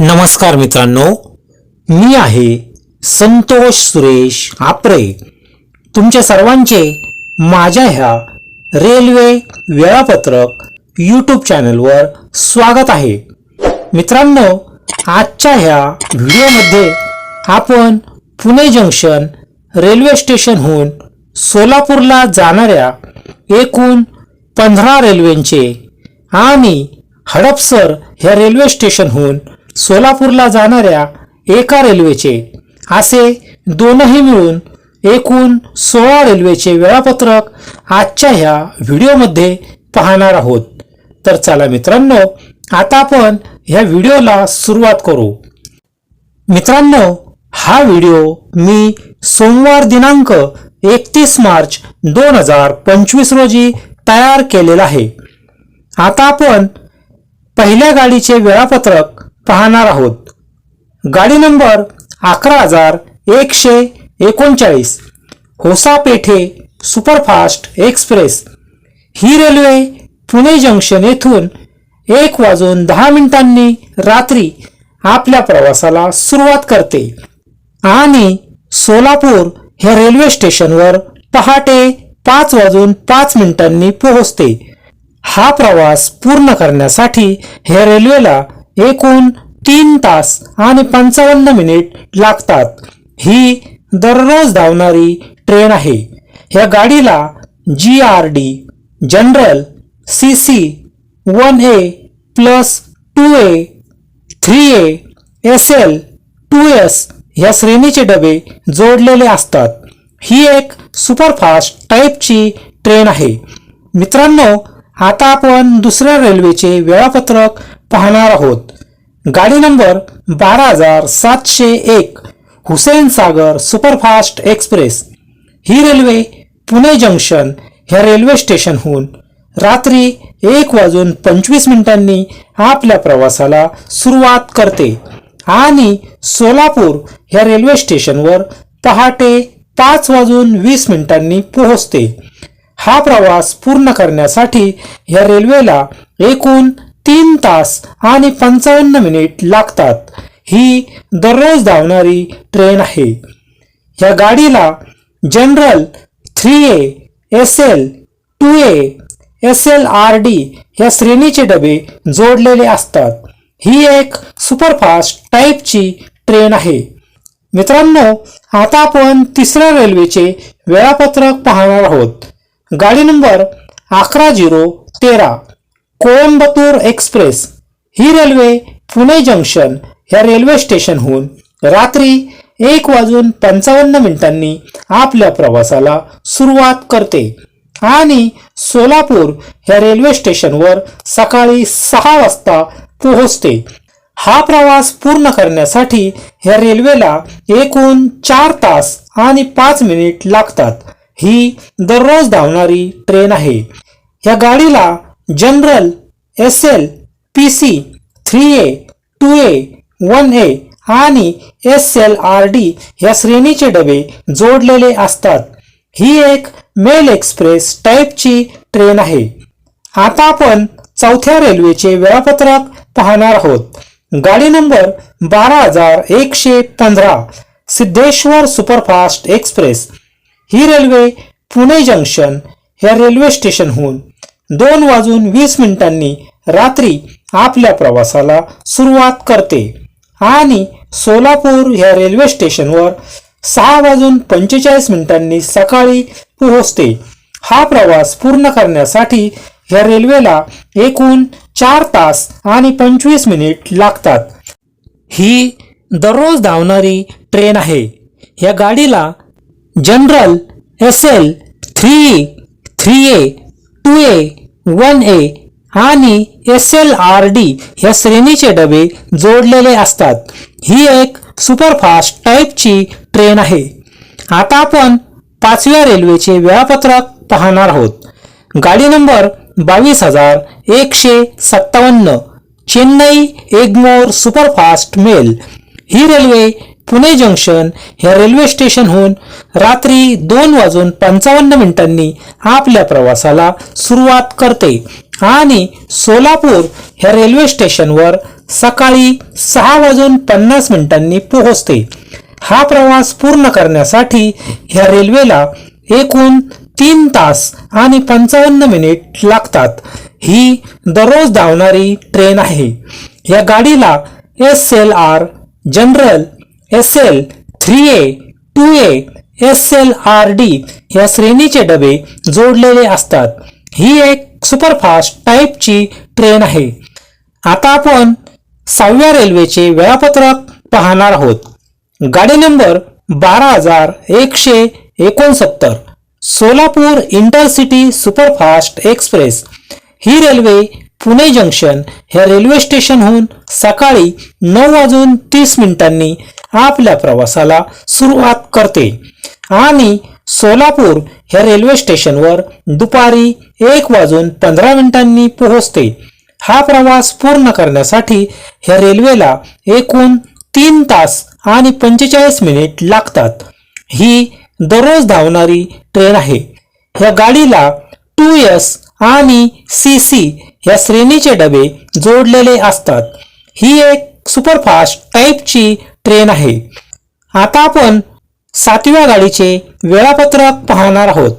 नमस्कार मित्रांनो मी आहे संतोष सुरेश आपरे. तुमच्या सर्वांचे माझ्या ह्या रेल्वे वेळापत्रक यूट्यूब चॅनलवर स्वागत आहे. मित्रांनो आजच्या ह्या व्हिडिओमध्ये आपण पुणे जंक्शन रेल्वे स्टेशनहून सोलापूरला जाणाऱ्या एकूण पंधरा रेल्वेंचे आणि हडपसर ह्या रेल्वे स्टेशनहून सोलापूरला जाणाऱ्या एका रेल्वेचे असे दोनही मिळून एकूण सोळा रेल्वेचे वेळापत्रक आजच्या ह्या व्हिडिओमध्ये पाहणार आहोत. तर चला मित्रांनो आता आपण ह्या व्हिडिओला सुरुवात करू. मित्रांनो हा व्हिडिओ मी सोमवार दिनांक एकतीस मार्च दोन हजार पंचवीस रोजी तयार केलेला आहे. आता आपण पहिल्या गाडीचे वेळापत्रक पाहणार आहोत. गाडी नंबर अकरा हजार एकशे एकोणचाळीस होसापेठे सुपरफास्ट एक्सप्रेस. ही रेल्वे पुणे जंक्शन येथून एक वाजून दहा मिनिटांनी रात्री आपल्या प्रवासाला सुरुवात करते. आणि सोलापूर हे रेल्वे स्टेशनवर पहाटे पाच वाजून पाच मिनिटांनी पोहोचते. हा प्रवास पूर्ण करण्यासाठी ह्या रेल्वेला एकूण तीन तास आणि पंचावन्न मिनिट लागतात. ही दररोज धावणारी ट्रेन आहे. या गाडीला G R D general C C one A plus two A three A S L two S ह्या श्रेणीचे डबे जोडलेले असतात. ही एक सुपरफास्ट टाईपची ट्रेन आहे. मित्रांनो आता आपण दुसऱ्या रेल्वेचे वेळापत्रक पाहणार आहोत. गाडी नंबर बारा हजार सातशे एक हुसेन सागर सुपरफास्ट एक्सप्रेस. ही रेल्वे पुणे जंक्शन ह्या रेल्वे स्टेशनहून रात्री एक वाजून पंचवीस मिनिटांनी आपल्या प्रवासाला सुरुवात करते आणि सोलापूर ह्या रेल्वे स्टेशनवर पहाटे पाच वाजून वीस मिनिटांनी पोहोचते. हा प्रवास पूर्ण करण्यासाठी ह्या रेल्वेला एकूण तीन तास आणि पंचावन्न मिनिट लागतात. ही दररोज धावणारी ट्रेन आहे. या गाडीला general three A S L two A S L R D या श्रेणीचे डबे जोडलेले असतात. ही एक सुपरफास्ट टाईपची ट्रेन आहे. मित्रांनो आता आपण तिसऱ्या रेल्वेचे वेळापत्रक पाहणार आहोत. गाडी नंबर अकरा झिरो तेरा. कोयंबतूर एक्सप्रेस ही रेल्वे पुणे जंक्शन या रेल्वे स्टेशनहून रात्री एक वाजून पंचावन्न मिनिटांनी आपल्या प्रवासाला सुरुवात करते. आणि सोलापूर ह्या रेल्वे स्टेशनवर सकाळी सहा वाजता पोहोचते. हा प्रवास पूर्ण करण्यासाठी ह्या रेल्वेला एकूण चार तास आणि पाच मिनिट लागतात. ही दररोज धावणारी ट्रेन आहे. या गाडीला general S L P C three A two A one A आणि एस एल आर डी या श्रेणीचे डबे जोडलेले असतात. ही एक मेल एक्सप्रेस टाईपची ट्रेन आहे. आता आपण चौथ्या रेल्वेचे वेळापत्रक पाहणार आहोत. गाडी नंबर बारा हजार एकशे पंधरा सिद्धेश्वर सुपरफास्ट एक्सप्रेस. ही रेल्वे पुणे जंक्शन या रेल्वे स्टेशनहून दोन वाजून वीस मिनिटांनी रात्री आपल्या प्रवासाला सुरुवात करते. आणि सोलापूर ह्या रेल्वे स्टेशनवर सहा वाजून पंचेचाळीस मिनिटांनी सकाळी पोहोचते. हा प्रवास पूर्ण करण्यासाठी ह्या रेल्वेला एकूण चार तास आणि पंचवीस मिनिट लागतात. ही दररोज धावणारी ट्रेन आहे. या गाडीला general S L three three A two A one A आणि एस एल आर डी या श्रेणीचे डबे जोडलेले असतात. ही एक सुपरफास्ट टाईपची ट्रेन आहे. आता आपण पाचव्या रेल्वेचे वेळापत्रक पाहणार आहोत. गाडी नंबर बावीस हजार एकशे सत्तावन्न चेन्नई एग्मोर सुपरफास्ट मेल. ही रेल्वे पुणे जंक्शन हे रेल्वे स्टेशनहून रात्री दोन वाजून पंचावन्न मिनिटांनी आपल्या प्रवासाला सुरुवात करते. आणि सोलापूर ह्या रेल्वे स्टेशनवर सकाळी सहा वाजून पन्नास मिनिटांनी पोहोचते. हा प्रवास पूर्ण करण्यासाठी ह्या रेल्वेला एकूण तीन तास आणि पंचावन्न मिनिट लागतात. ही दररोज धावणारी ट्रेन आहे. या गाडीला S L R general S L three A two A S L R D या श्रेणीचे डबे जोडलेले असतात. ही एक सुपरफास्ट टाईपची ट्रेन आहे. आता आपण सहाव्या रेल्वेचे वेळापत्रक पाहणार आहोत. गाडी नंबर बारा हजार एकशे एकोणसत्तर सोलापूर इंटरसिटी सुपरफास्ट एक्सप्रेस. ही रेल्वे पुणे जंक्शन ह्या रेल्वे स्टेशनहून सकाळी नऊ वाजून तीस मिनिटांनी आपल्या प्रवासाला सुरुवात करते. आणि सोलापूर ह्या रेल्वे स्टेशनवर दुपारी एक वाजून पंधरा मिनिटांनी पोहोचते. हा प्रवास पूर्ण करण्यासाठी ह्या रेल्वेला एकूण तीन तास आणि पंचेचाळीस मिनिट लागतात. ही दररोज धावणारी ट्रेन आहे. ह्या गाडीला टू एस आणि सी सी या श्रेणीचे डबे जोडलेले असतात. ही एक सुपरफास्ट टाईपची ट्रेन आहे. आता आपण सातव्या गाडीचे वेळापत्रक पाहणार आहोत.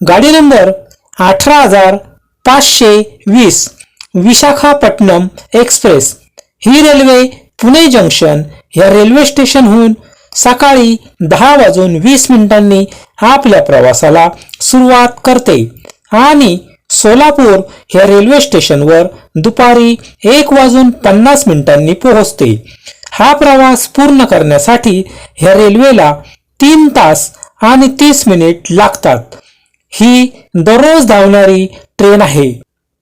गाडी नंबर अठरा हजार पाचशे वीस विशाखापट्टणम एक्सप्रेस. ही रेल्वे पुणे जंक्शन या रेल्वे स्टेशनहून सकाळी दहा वाजून वीस मिनिटांनी आपल्या प्रवासाला सुरुवात करते आणि सोलापूर या रेल्वे स्टेशनवर दुपारी एक वाजून पन्नास मिनिटांनी पोहोचते. हा प्रवास पूर्ण करण्यासाठी ह्या रेल्वेला तीन तास आणि तीस मिनिट लागतात. ही दररोज धावणारी ट्रेन आहे.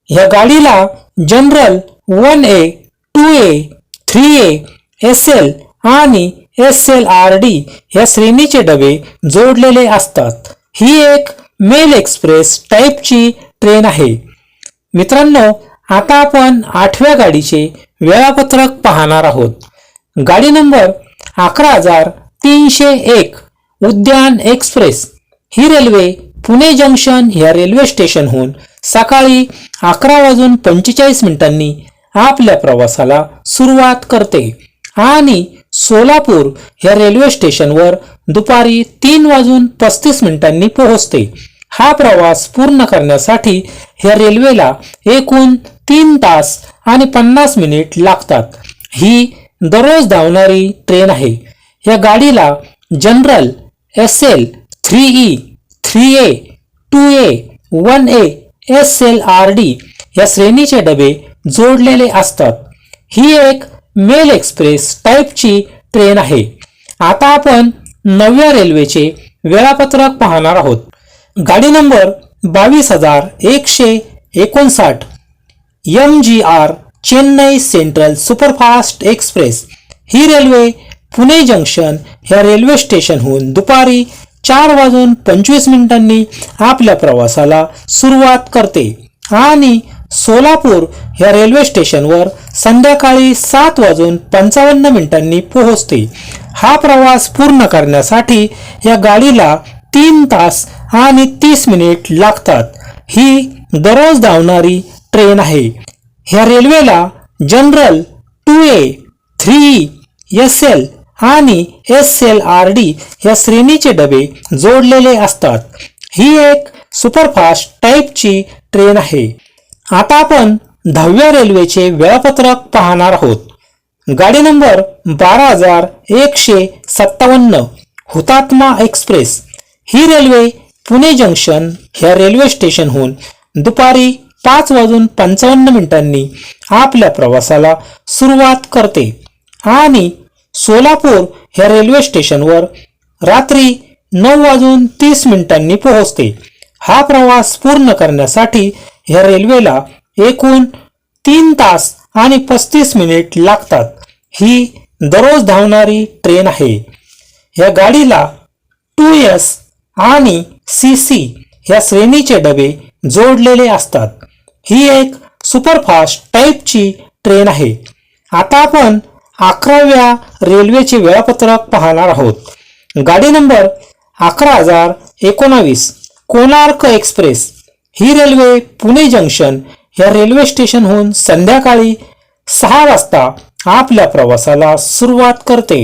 ह्या गाडीला general one A two A three A S L आणि एस एल आर डी या श्रेणीचे डबे जोडलेले असतात. ही एक मेल एक्सप्रेस टाईपची ट्रेन आहे. मित्रांनो आता आपण आठव्या गाडीचे वेळापत्रक पाहणार आहोत. गाडी नंबर अकरा हजार तीनशे एक उद्यान एक्सप्रेस. ही रेल्वे पुणे जंक्शन या रेल्वे स्टेशनहून सकाळी अकरा वाजून पंचेचाळीस मिनिटांनी आपल्या प्रवासाला सुरुवात करते आणि सोलापूर या रेल्वे स्टेशनवर दुपारी तीन वाजून पस्तीस मिनिटांनी पोहोचते. हा प्रवास पूर्ण करण्यासाठी ह्या रेल्वेला एकूण तीन तास आणि पन्नास मिनिट लागतात. ही दररोज धावणारी ट्रेन आहे. या गाडीला general S L three E three A two A one A S L R D या श्रेणीचे डबे जोडलेले असतात. ही एक मेल एक्सप्रेस टाईपची ट्रेन आहे. आता आपण नव्या रेल्वेचे वेळापत्रक पाहणार आहोत. गाडी नंबर बावीस हजार एकशे एकोणसाठ M G R Chennai central superfast express. ही रेल्वे पुणे जंक्शन ह्या रेल्वे स्टेशनहून दुपारी चार वाजून पंचवीस मिनिटांनी आपल्या प्रवासाला सुरुवात करते. आणि सोलापूर ह्या रेल्वे स्टेशनवर संध्याकाळी सात वाजून पंचावन्न मिनिटांनी पोहोचते. हा प्रवास पूर्ण करण्यासाठी या गाडीला तीन तास आणि तीस मिनिट लागतात. ही दररोज धावणारी ट्रेन आहे. ह्या रेल्वेला general two A three S L आणि एस एल आर डी या श्रेणीचे डबे जोडलेले असतात. ही एक सुपरफास्ट टाईपची ट्रेन आहे. आता आपण दहाव्या रेल्वेचे वेळापत्रक पाहणार आहोत. गाडी नंबर बारा हजार एकशे सत्तावन्न हुतात्मा एक्सप्रेस. ही रेल्वे पुणे जंक्शन ह्या रेल्वे स्टेशनहून दुपारी पाच वाजून पंचावन्न मिनिटांनी आपल्या प्रवासाला सुरुवात करते. आणि सोलापूर ह्या रेल्वे स्टेशनवर रात्री नऊ वाजून तीस मिनिटांनी पोहोचते. हा प्रवास पूर्ण करण्यासाठी ह्या रेल्वेला एकूण तीन तास आणि पस्तीस मिनिट लागतात. ही दररोज धावणारी ट्रेन आहे. या गाडीला टू एस आणि सी सी ह्या श्रेणीचे डबे जोडलेले असतात. ही एक सुपरफास्ट टाईपची ट्रेन आहे. आता आपण अकराव्या रेल्वेचे वेळापत्रक पाहणार आहोत. गाडी नंबर अकरा हजार एकोणावीस कोणार्क एक्सप्रेस. ही रेल्वे पुणे जंक्शन या रेल्वे स्टेशनहून संध्याकाळी सहा वाजता आपल्या प्रवासाला सुरुवात करते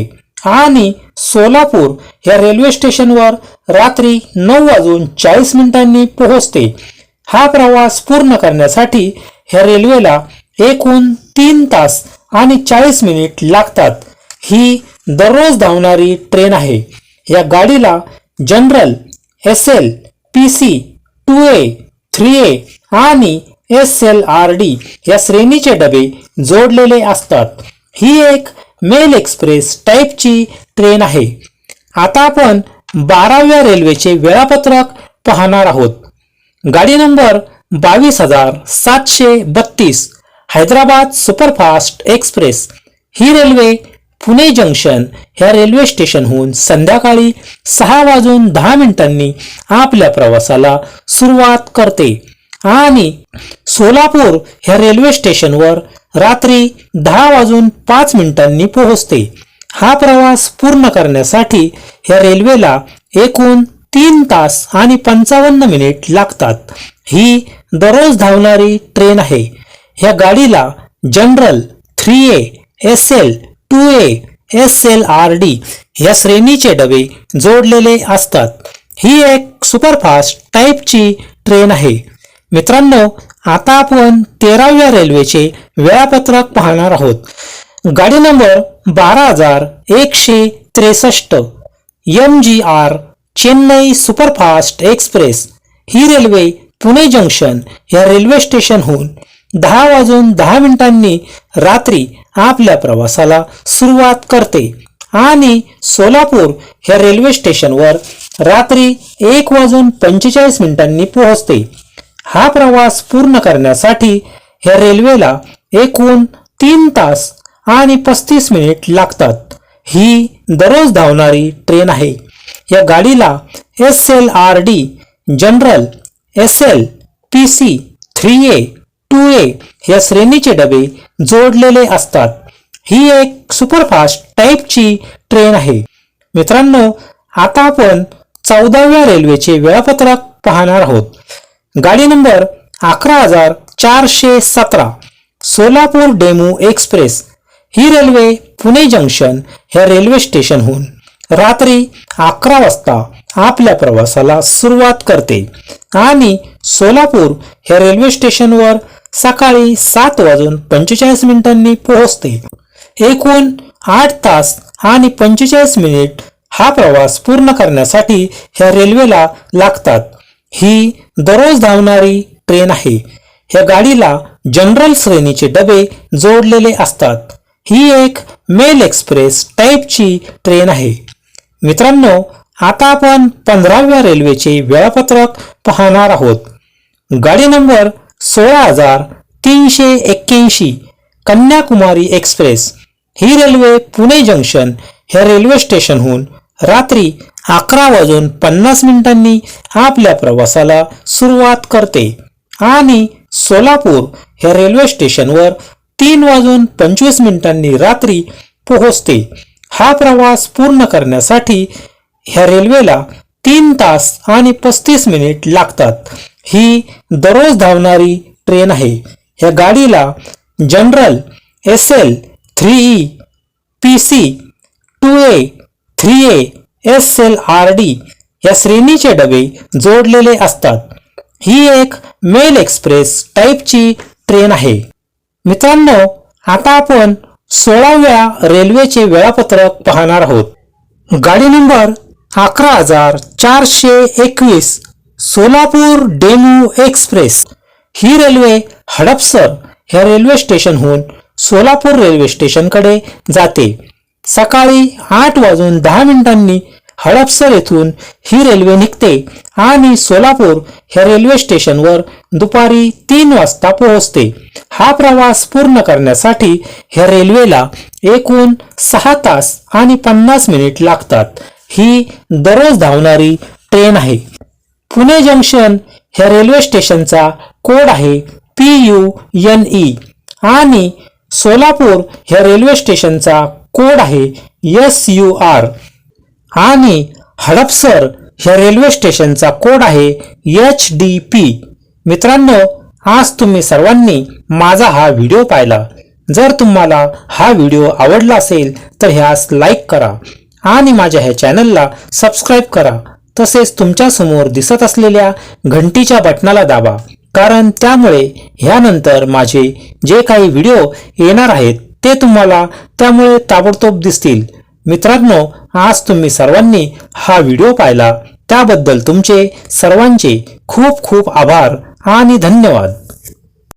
आणि सोलापूर या रेल्वे स्टेशनवर रात्री नऊ वाजून चाळीस मिनिटांनी पोहोचते. हा प्रवास पूर्ण करण्यासाठी ह्या रेल्वेला एकूण तीन तास आणि चाळीस मिनिट लागतात. ही दररोज धावणारी ट्रेन आहे. या गाडीला general S L P C two A three A आणि एस एल आर डी या श्रेणीचे डबे जोडलेले असतात. ही एक मेल एक्सप्रेस टाईपची ट्रेन आहे. आता आपण बाराव्या रेल्वेचे वेळापत्रक पाहणार आहोत. गाडी नंबर बावीस हजार सातशे बत्तीस हैदराबाद सुपरफास्ट एक्सप्रेस. ही रेल्वे पुणे जंक्शन ह्या रेल्वे स्टेशनहून संध्याकाळी सहा वाजून दहा मिनिटांनी आपल्या प्रवासाला सुरुवात करते. आणि सोलापूर ह्या रेल्वे स्टेशनवर रात्री दहा वाजून पाच मिनिटांनी पोहोचते. हा प्रवास पूर्ण करण्यासाठी ह्या रेल्वेला एकूण तीन तास आणि पंचावन्न मिनिट लागतात. ही दररोज धावणारी ट्रेन आहे. ह्या गाडीला general three A S L two A S L R D या श्रेणीचे डबे जोडलेले असतात. ही एक सुपरफास्ट टाईपची ट्रेन आहे. मित्रांनो आता आपण तेराव्या रेल्वेचे वेळापत्रक पाहणार आहोत. गाडी नंबर बारा हजार एकशे त्रेसष्ट M G R Chennai superfast express ही रेल्वे पुणे जंक्शन या रेल्वे स्टेशनहून दहा वाजून दहा मिनिटांनी रात्री आपल्या प्रवासाला सुरुवात करते. आणि सोलापूर ह्या रेल्वे स्टेशनवर रात्री एक वाजून पंचेचाळीस मिनिटांनी पोहोचते. हा प्रवास पूर्ण करण्यासाठी ह्या रेल्वेला एकूण तीन तास आणि पस्तीस मिनिट लागतात. ही दररोज धावणारी ट्रेन आहे. या गाडीला S L R D general S L P C three A two A या श्रेणीचे डबे जोडलेले असतात. ही एक सुपरफास्ट टाईपची ट्रेन आहे. मित्रांनो आता आपण चौदाव्या रेल्वेचे वेळापत्रक पाहणार आहोत. गाडी नंबर अकरा हजार चारशे सतरा सोलापूर डेमू एक्सप्रेस. ही रेल्वे पुणे जंक्शन ह्या रेल्वे स्टेशनहून. रात्री अकरा वाजता आपल्या प्रवासाला सुरुवात करते. आणि सोलापूर हे रेल्वे स्टेशनवर सकाळी सात वाजून पंचेचाळीस मिनिटांनी पोहोचते. एकूण आठ तास आणि पंचेचाळीस मिनिट हा प्रवास पूर्ण करण्यासाठी ह्या रेल्वेला लागतात. ही दररोज धावणारी ट्रेन आहे. ह्या गाडीला जनरल श्रेणीचे डबे जोडलेले असतात. ही एक मेल एक्सप्रेस टाईपची ट्रेन आहे. मित्रांनो आता आपण पंधराव्या रेल्वेचे वेळापत्रक पाहणार आहोत. गाडी नंबर सोळा हजार तीनशे एक्क्याऐंशी कन्याकुमारी एक्सप्रेस. ही रेल्वे पुणे जंक्शन हे रेल्वे स्टेशनहून रात्री अकरा वाजून पन्नास मिनिटांनी आपल्या प्रवासाला सुरुवात करते. आणि सोलापूर हे रेल्वे स्टेशनवर तीन वाजून पंचवीस मिनिटांनी रात्री पोहोचते. हा प्रवास पूर्ण करण्यासाठी ह्या रेल्वेला तीन तास आणि पस्तीस मिनिट लागतात. ही दररोज धावणारी ट्रेन आहे. ह्या गाडीला general S L three E P C two A three A S L R D या श्रेणीचे डबे जोडलेले असतात. ही एक मेल एक्सप्रेस टाईपची ट्रेन आहे. मित्रांनो आता आपण सोळाव्या रेल्वेचे वेळापत्रक पाहणार आहोत. गाडी नंबर अकरा हजार चारशे एकवीस सोलापूर डेमू एक्सप्रेस. ही रेल्वे हडपसर ह्या रेल्वे स्टेशनहून सोलापूर रेल्वे स्टेशनकडे जाते. सकाळी आठ वाजून दहा मिनिटांनी हडपसर येथून ही रेल्वे निघते. आणि सोलापूर ह्या रेल्वे स्टेशनवर दुपारी तीन वाजता पोहोचते. हा प्रवास पूर्ण करण्यासाठी ह्या रेल्वेला एकूण सहा तास आणि पन्नास मिनिट लागतात. ही दररोज धावणारी ट्रेन आहे. पुणे जंक्शन ह्या रेल्वे स्टेशनचा कोड आहे पी यू एन ई आणि सोलापूर ह्या रेल्वे स्टेशनचा कोड आहे एस यू आर. आणि हडपसर ह्या रेल्वे स्टेशनचा कोड आहे एच डी पी. मित्रांनो आज तुम्ही सर्वांनी माझा हा व्हिडिओ पाहिला. जर तुम्हाला हा व्हिडिओ आवडला असेल तर ह्यास लाईक करा आणि माझ्या ह्या चॅनलला सबस्क्राईब करा. तसेच तुमच्यासमोर दिसत असलेल्या घंटीच्या बटनाला दाबा कारण त्यामुळे ह्यानंतर माझे जे काही व्हिडिओ येणार आहेत ते तुम्हाला त्यामुळे ताबडतोब दिसतील. मित्रांनो आज तुम्ही सर्वांनी हा व्हिडिओ पाहिला. त्याबद्दल तुमचे सर्वांचे खूप खूप आभार आणि धन्यवाद.